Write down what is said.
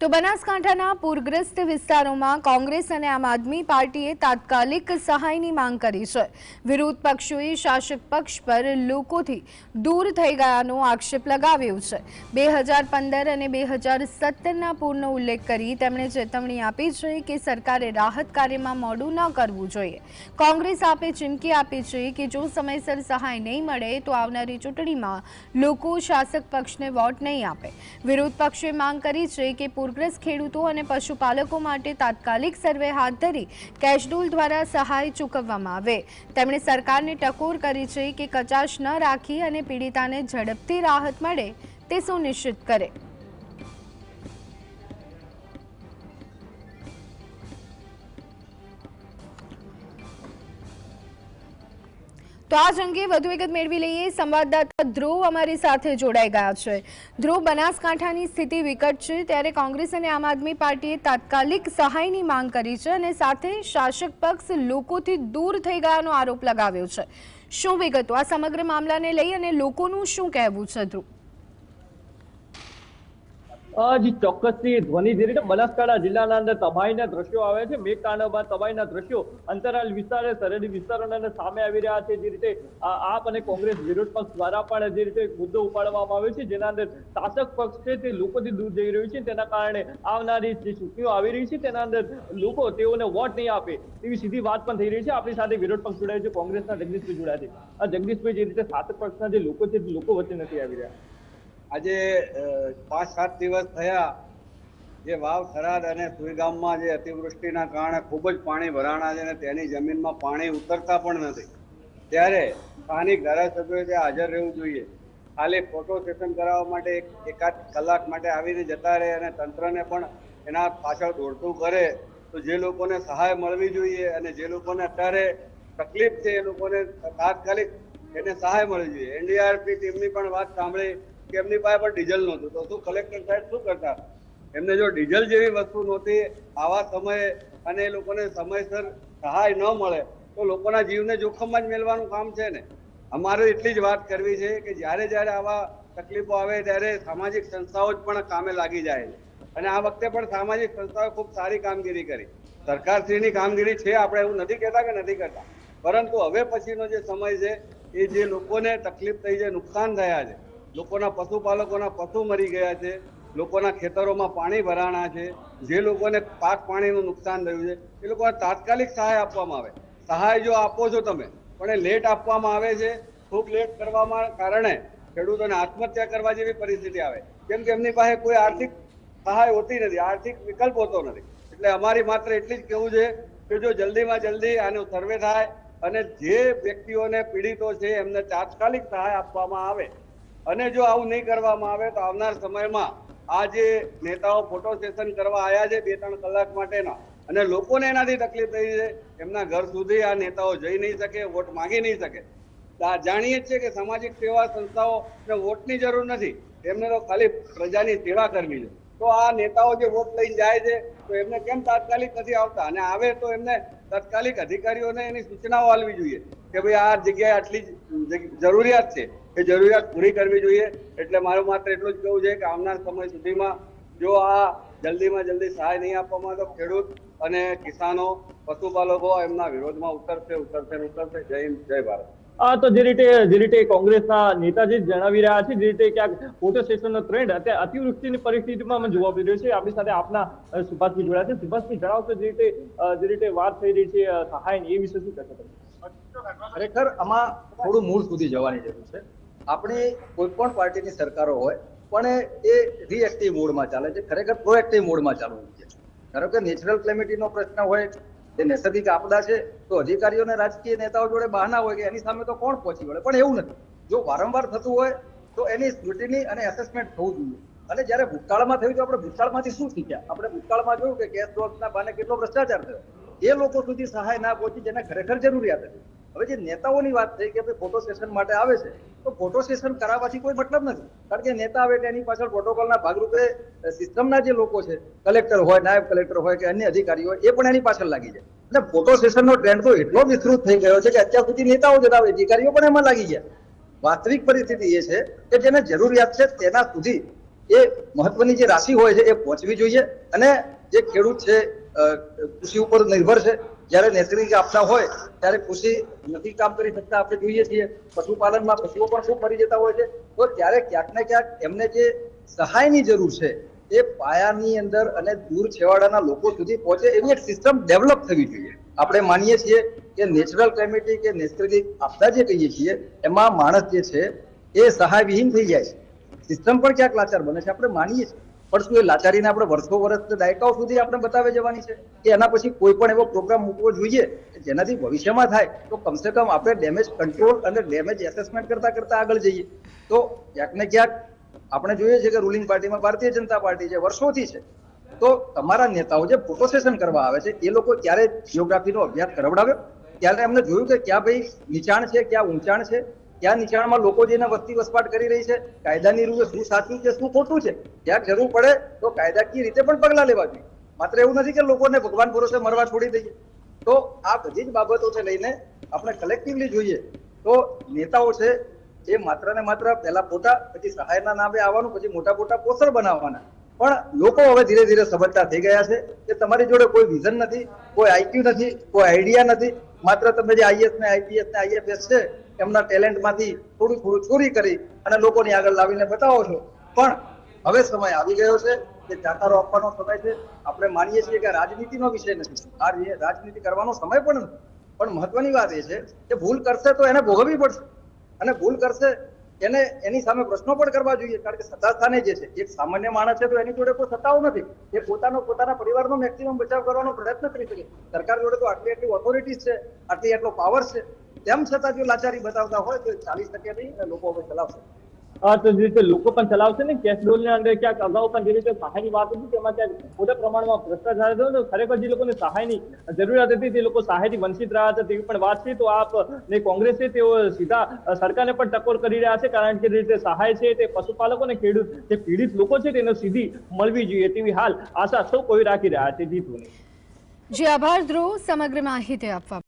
તો બનાસકાંઠાના પૂરગ્રસ્ત વિસ્તારોમાં કોંગ્રેસ અને આમ આદમી પાર્ટીએ તાત્કાલિક સહાયની માંગ કરી છે. વિરોધ પક્ષોએ શાસક પક્ષ પર લોકોથી દૂર થઈ ગયાનો આક્ષેપ લગાવ્યો છે. બે હજાર પંદર અને બે હજાર સત્તરના પૂરનો ઉલ્લેખ કરી તેમણે ચેતવણી આપી છે કે સરકારે રાહત કાર્યમાં મોડું ન કરવું જોઈએ. કોંગ્રેસ આપે ચીમકી આપી છે કે જો સમયસર સહાય નહીં મળે તો આવનારી ચૂંટણીમાં લોકો શાસક પક્ષને વોટ નહીં આપે. વિરોધ પક્ષે માંગ કરી છે કે પૂરગ્રસ્ત ખેડૂતો અને પશુપાલકો માટે તાત્કાલિક સર્વે હાથ ધરી કેશડૂલ દ્વારા સહાય ચૂકવવામાં આવે. તેમણે સરકારને ટકોર કરી છે કે કચાશ ન રાખી અને પીડિતાને ઝડપથી રાહત મળે તે સુનિશ્ચિત કરે. તો આ જ અંગે વધુ વિગત મેળવી લઈએ. સંવાદદાતા ધ્રુવ અમારી સાથે જોડાઈ ગયા છે. ધ્રુવ, બનાસકાંઠાની સ્થિતિ વિકટ છે. ત્યારે કોંગ્રેસ અને આમ આદમી પાર્ટીએ તાત્કાલિક સહાયની માંગ કરી છે અને સાથે શાસક પક્ષ લોકોથી દૂર થઈ ગયાનો આરોપ લગાવ્યો છે. શું વિગતો? આ સમગ્ર મામલાને લઈ અને લોકોનું શું કહેવું છે, ધ્રુવ? જી ચોક્કસથી ધ્વનિ જે રીતે બનાસકાંઠા જિલ્લાના અંદર તબાહીના દ્રશ્યો આવે છે મેઘતાંડવ બાદ તબાહીના દ્રશ્યો અંતરાલ વિસ્તારે સરહદી વિસ્તારોના સામે આવી રહ્યા છે, જે રીતે આપ અને કોંગ્રેસ વિરોધ પક્ષ દ્વારા પણ જે રીતે મુદ્દો ઉપાડવામાં આવ્યો છે, જેના અંદર શાસક પક્ષ છે તે લોકોથી દૂર જઈ રહ્યું છે, તેના કારણે આવનારી જે ચૂંટણીઓ આવી રહી છે, તેના અંદર લોકો તેઓને વોટ નહીં આપે તેવી સીધી વાત પણ થઈ રહી છે, આપણી સાથે વિરોધ પક્ષ જોડાય છે, કોંગ્રેસના જગદીશભાઈ જોડાયા છે. આ જગદીશભાઈ જે રીતે શાસક પક્ષના જે લોકો છે લોકો વચ્ચે નથી આવી રહ્યા. આજે પાંચ સાત દિવસ થયા જે વાવ થરાદ અને સુઈગામમાં જે અતિવૃષ્ટિના કારણે ખૂબ જ પાણી ભરાણા છે અને તેની જમીનમાં પાણી ઉતરતા પણ નથી. ત્યારે સ્થાનિક ધારાસભ્યોએ ત્યાં હાજર રહેવું જોઈએ. ખાલી ફોટો સેશન કરાવવા માટે એક, એકાદ કલાક માટે આવીને જતા રહે અને તંત્રને પણ એના પાછળ દોડતું કરે, તો જે લોકોને સહાય મળવી જોઈએ અને જે લોકોને અત્યારે તકલીફ છે એ લોકોને તાત્કાલિક એને સહાય મળવી જોઈએ. એનડીઆરપી ટીમની પણ વાત સાંભળી કે એમની પાસે પણ ડીઝલ નહોતું. તો શું કલેક્ટર સાહેબ શું કરતા? એમને જો ડીઝલ જેવી વસ્તુ નહોતી, આવા સમયે અને એ લોકોને સમયસર સહાય ન મળે, તો લોકોના જીવને જોખમમાં જ મેળવાનું કામ છે ને. અમારે એટલી જ વાત કરવી છે કે જ્યારે જ્યારે આવા તકલીફો આવે ત્યારે સામાજિક સંસ્થાઓ જ પણ કામે લાગી જાય છે. અને આ વખતે પણ સામાજિક સંસ્થાઓએ ખૂબ સારી કામગીરી કરી. સરકારશ્રીની કામગીરી છે, આપણે એવું નથી કહેતા કે નથી કરતા. પરંતુ હવે પછીનો જે સમય છે, એ જે લોકોને તકલીફ થઈ છે, નુકસાન થયા છે લોકોના પશુપાલકોના પશુ મરી ગયા છે, લોકોના ખેતરોમાં પાણી ભરાણા છે, જે લોકોને પાક પાણીનું નુકસાન થયું છે, એ લોકોને તાત્કાલિક સહાય આપવામાં આવે. સહાય જો આપો છો તમે, પણ એ લેટ આપવામાં આવે છે, ખૂબ લેટ કરવામાં કારણે ખેડૂતોને આત્મહત્યા કરવા જેવી પરિસ્થિતિ આવે. કેમ કે એમની પાસે કોઈ આર્થિક સહાય હોતી નથી, આર્થિક વિકલ્પ હોતો નથી. એટલે અમારી માત્ર એટલી જ કહેવું છે કે જો જલ્દીમાં જલ્દી આનો સર્વે થાય અને જે વ્યક્તિઓને પીડિતો છે, એમને તાત્કાલિક સહાય આપવામાં આવે અને જો આવું નહીં કરવામાં આવે તો આવનાર સમયમાં આ જે નેતાઓ ફોટો સેશન કરવા આવ્યા છે બે ત્રણ કલાક માટેના, અને લોકોને એનાથી તકલીફ થઈ છે, એમના ઘર સુધી આ નેતાઓ જઈ નહીં શકે, વોટ માંગી નહીં શકે. જાણીએ છીએ કે સામાજિક સેવા સંસ્થાઓ વોટની જરૂર નથી, એમને તો ખાલી પ્રજાની સેવા કરવી છે. તો આ નેતાઓ જે વોટ લઈને જાય છે, તો એમને કેમ તાત્કાલિક નથી આવતા? અને આવે તો એમને તાત્કાલિક અધિકારીઓને એની સૂચનાઓ આપવી જોઈએ કે ભાઈ આ જગ્યાએ આટલી જરૂરિયાત છે. એ જરૂરિયાત પૂરી કરવી જોઈએ. એટલે મારું માત્ર એટલું જ કહેવું છે કે આવનાર સમય સુધીમાં જો આ જલ્દીમાં જલ્દી સહાય નહીં આપવામાં આવે તો ખેડૂત અને કિસાનો પશુપાલકો એમના વિરોધમાં ઉતરશે ઉતરશે ઉતરશે. જય હિન્દ જય ભારત. આ તો જે રીતે જે રીતે કોંગ્રેસના નેતાજી જણાવી રહ્યા છે જે રીતે ક્યાંક ફોટો સ્ટેશનનો ટ્રેન્ડ અત્યારે અતિવૃષ્ટિની પરિસ્થિતિમાં અમે જોવા મળી રહ્યો છે. આપણી સાથે આપના સુભાષજી જોડાયા છે. સુભાષજી જણાવશો જે રીતે જે રીતે વાત થઈ રહી છે સહાય સહાયની એ વિશે શું કહેશો ખરેખર આમાં થોડું મૂળ સુધી જવાની જરૂર છે. આપણી કોઈ પણ પાર્ટીની સરકારો હોય, પણ એ રિએક્ટિવ મોડમાં ચાલે છે, ખરેખર પ્રોએક્ટિવ મોડમાં ચાલવું છે ધારો કે નેચરલ ક્લેમિટીનો પ્રશ્ન હોય, એ નૈસર્ગિક આપદા છે, તો અધિકારીઓને રાજકીય નેતાઓ જોડે બહાના હોય કે એની સામે તો કોણ પહોંચી વળે? પણ એવું નથી. જો વારંવાર થતું હોય, તો એની સ્ક્રુટિની અને એસેસમેન્ટ થવું જોઈએ. અને જ્યારે ભૂતકાળમાં થયું તો આપણે ભૂતકાળમાંથી શું શીખ્યા? આપણે ભૂતકાળમાં જોયું કે ગેસ ડ્રોપ્સના બાને કેટલો ભ્રષ્ટાચાર થયો. એ લોકો સુધી સહાય ના પહોંચી, જેને ખરેખર જરૂરિયાત હતી. હવે જે નેતાઓની વાત થઈ કે ફોટો સેશન માટે આવે છે, તો ફોટો સેશન કરાવવાથી કોઈ મતલબ નથી. કારણ કે નેતા આવે એની પાછળ પ્રોટોકોલના ભાગરૂપે સિસ્ટમના જે લોકો છે કલેક્ટર હોય, નાયબ કલેક્ટર હોય કે અન્ય અધિકારી હોય, એ પણ એની પાછળ લાગી જાય. એટલે ફોટો સેશનનો ટ્રેન્ડ તો એટલો વિસ્તૃત થઈ ગયો છે કે અત્યાર સુધી નેતાઓ જતા અધિકારીઓ પણ એમાં લાગી ગયા. વાસ્તવિક પરિસ્થિતિ એ છે કે જેને જરૂરિયાત છે તેના સુધી એ મહત્વની જે રાશિ હોય છે એ પહોંચવી જોઈએ અને જે ખેડૂત છે કૃષિ ઉપર નિર્ભર છે જ્યારે નૈસર્ગિક આપતા હોય, ત્યારે કૃષિ નથી કામ કરી શકતા. આપણે જોઈએ છીએ, પશુપાલનમાં પશુઓ પણ શું મરી જતા હોય છે. તો ત્યારે ક્યાંક ને ક્યાંક એમને જે સહાયની જરૂર છે, એ પાયાની અંદર અને દૂર છેવાડાના લોકો સુધી પહોંચે એવી એક સિસ્ટમ ડેવલપ થવી જોઈએ. આપણે માનીએ છીએ કે નેચરલ કેલેમિટી કે નૈસર્ગિક આપતા જે કહીએ છીએ, એમાં માણસ જે છે, એ સહાય વિહીન થઈ જાય છે. સિસ્ટમ પણ ક્યાંક લાચાર બને છે. આપણે માનીએ છીએ. પણ શું એ લાચારીને આપણે વર્ષો વર્ષ દાયકાઓ સુધી આપણે બતાવે જવાની છે? કે એના પછી કોઈ પણ એવો પ્રોગ્રામ મૂકવો જોઈએ જેનાથી ભવિષ્યમાં થાય, તો કમસે કમ આપણે ડેમેજ કંટ્રોલ અને ડેમેજ એસેસમેન્ટ કરતા કરતા આગળ જઈએ. તો ક્યાંક ને ક્યાંક આપણે જોઈએ છે કે રૂલિંગ પાર્ટીમાં ભારતીય જનતા પાર્ટી છે વર્ષોથી છે, તો તમારા નેતાઓ જે ફોટો કરવા આવે છે, એ લોકો ક્યારે જિયોગ્રાફીનો અભ્યાસ કરવડાવ્યો ત્યારે એમને જોયું કે ક્યાં ભાઈ નીચાણ છે, ક્યાં ઊંચાણ છે ક્યાં નીચાણમાં લોકો જેને વસ્તી વસવાટ કરી રહી છે, કાયદાની રૂપે શું સાચું છે, શું ખોટું છે, જ્યાં જરૂર પડે તો કાયદાકીય રીતે પણ પગલાં લેવા જોઈએ. માત્ર એવું નથી કે લોકોને ભગવાન ભરોસે મરવા છોડી દઈએ. તો આ બધી જ બાબતોને લઈને આપણે કલેક્ટિવલી જોઈએ તો નેતાઓ છે એ માત્ર ને માત્ર પહેલા પોતા, પછી સહાયના નામે આવવાનું, પછી મોટા મોટા પોસ્ટર બનાવવાના. પણ લોકો હવે ધીરે ધીરે સમજતા થઈ ગયા છે કે તમારી જોડે કોઈ વિઝન નથી, કોઈ આઈક્યુ નથી, કોઈ આઈડિયા નથી. માત્ર તમે જે આઈએસ ને આઈપીએસ ને આઈએફએસ છે એમના ટેલેન્ટમાંથી થોડું થોડું ચોરી કરી અને લોકોની આગળ લાવીને બતાવો છો. પણ હવે સમય આવી ગયો છે કે જાકારો આપવાનો સમય છે. આપણે માનીએ છીએ કે રાજનીતિનો વિષય નથી. આ રાજનીતિ કરવાનો સમય પણ નથી. પણ મહત્વની વાત એ છે કે ભૂલ કરશે તો એને ભોગવવી પડશે. અને ભૂલ કરશે એને એની સામે પ્રશ્નો પણ કરવા જોઈએ. કારણ કે સત્તા સ્થાને જે છે, એક સામાન્ય માણસ છે તો એની જોડે કોઈ સત્તાઓ નથી. એ પોતાનો, પોતાના પરિવારનો મેક્સિમમ બચાવ કરવાનો પ્રયત્ન કરી શકે. સરકાર જોડે તો આટલી આટલી ઓથોરિટીઝ છે આટલી આટલો પાવર છે. તેમ છતાં જો લાચારી બતાવતા હોય તો ચાલી શકે નહીં અને લોકો હવે ચલાવશે. આ તો જે રીતે લોકો પણ ચલાવશે ને કેશ ડોલની અંદર ક્યાંક અગાઉ પણ જે રીતે સહાયની વાત હતી તેમાં ક્યાંક મોટા પ્રમાણમાં ભ્રષ્ટાચાર થયો તો ખરેખર જે લોકોને સહાયની જરૂરિયાત હતી તે લોકો સહાયથી વંચિત રહ્યા હતા તેવી પણ વાત છે. તો આપ ને કોંગ્રેસ છે તેઓ સીધા સરકારને પણ ટકોર કરી રહ્યા છે કારણ કે જે રીતે સહાય છે તે પશુપાલકો અને ખેડૂત જે પીડિત લોકો છે તેને સીધી મળવી જોઈએ તેવી હાલ આશા સૌ કોઈ રાખી રહ્યા છે. જીતુની જી આભાર ધ્રુવ સમગ્ર માહિતી આપવા